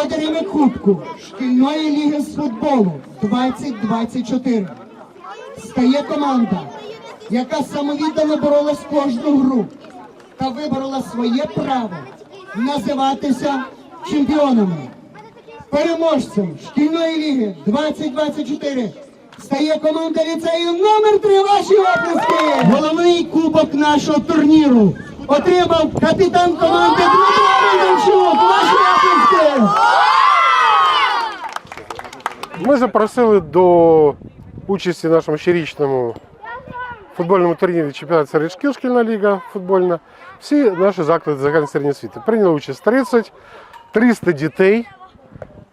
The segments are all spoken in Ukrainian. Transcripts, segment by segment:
Володарями Кубку шкільної ліги з футболу 2024 стає команда, яка самовіддано боролась кожну гру та виборола своє право називатися чемпіонами. Переможцем шкільної ліги 2024 стає команда ліцею номер 3 Ваші оплески! Головний кубок нашого турніру отримав капітан команди Дмитро Руденчук. Ваші оплески! Ми запросили до участі в нашому щорічному футбольному турнірі чемпіонат серед шкіл шкільна ліга футбольна. Всі наші заклади загальної середньої освіти. Прийняли участь 30, 300 дітей.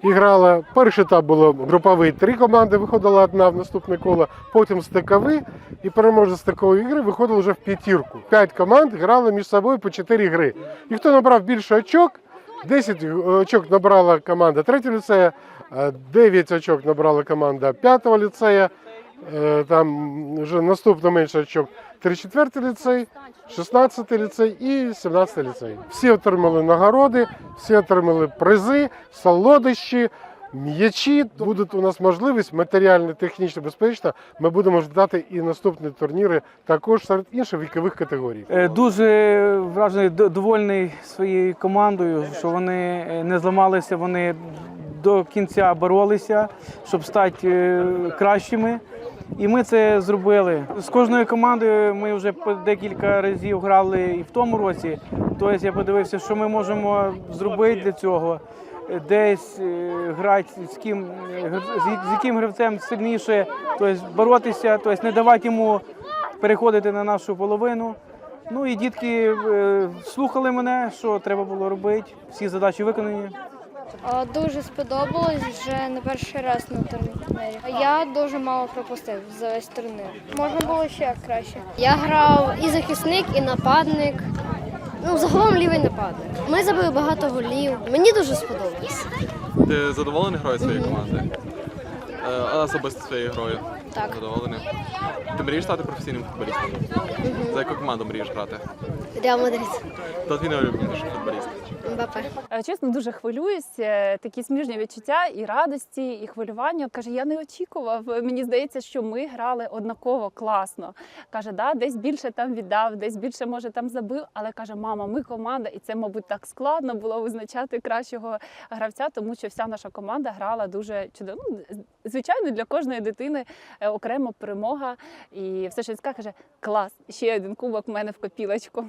І грала. Перший етап було груповий, три команди, виходила одна в наступне коло, потім стикові. І переможець стикової ігри виходив вже в п'ятірку. П'ять команд грали між собою по чотири гри. І хто набрав більше очок, 10 очок набрала команда 3 ліцея, 9 очок набрала команда 5 ліцея. Е, Там вже наступно менше очок 34 ліцей, 16 ліцей і 17 ліцей. Всі отримали нагороди, всі отримали призи, солодощі, м'ячі. Буде у нас можливість матеріально, технічно, безпечно. Ми будемо ждати і наступні турніри також серед інших вікових категорій. Е, Дуже вражений, довольний своєю командою, що вони е, не зламалися, вони до кінця боролися, щоб стати е, кращими. І ми це зробили. З кожною командою ми вже декілька разів грали і в тому році. Тобто я подивився, що ми можемо зробити для цього. Десь е, грати з ким з яким гравцем сильніше, тобто боротися, тобто не давати йому переходити на нашу половину. Ну і дітки е, слухали мене, що треба було робити. Всі задачі виконані. Дуже сподобалось вже не перший раз на турнірі. Я дуже мало пропустив за весь турнір. Можна було ще краще. Я грав і захисник, і нападник. Ну, загалом лівий нападник. Ми забили багато голів. Мені дуже сподобалось. Ти задоволений грою своєї команди? Е, А особисто своєю грою? Так. Задоволений. Ти мрієш стати професійним футболістом? За яку команду мрієш грати? Реал Мадрид. Хто твій найулюбленіший футболіст? Мбаппе. Е, Чесно, дуже хвилююсь. Е, Такі сміжні відчуття і радості, і хвилювання. Каже, я не очікував. Мені здається, що ми грали однаково класно. Каже, да, десь більше там віддав, десь більше може там забив. Але каже, мама, ми команда, і це, мабуть, так складно було визначати кращого гравця, тому що вся наша команда грала дуже чудово. Ну, звичайно, для кожної дитини е, окремо перемога. І все, що він каже, клас, ще один кубок в мене в копілочку.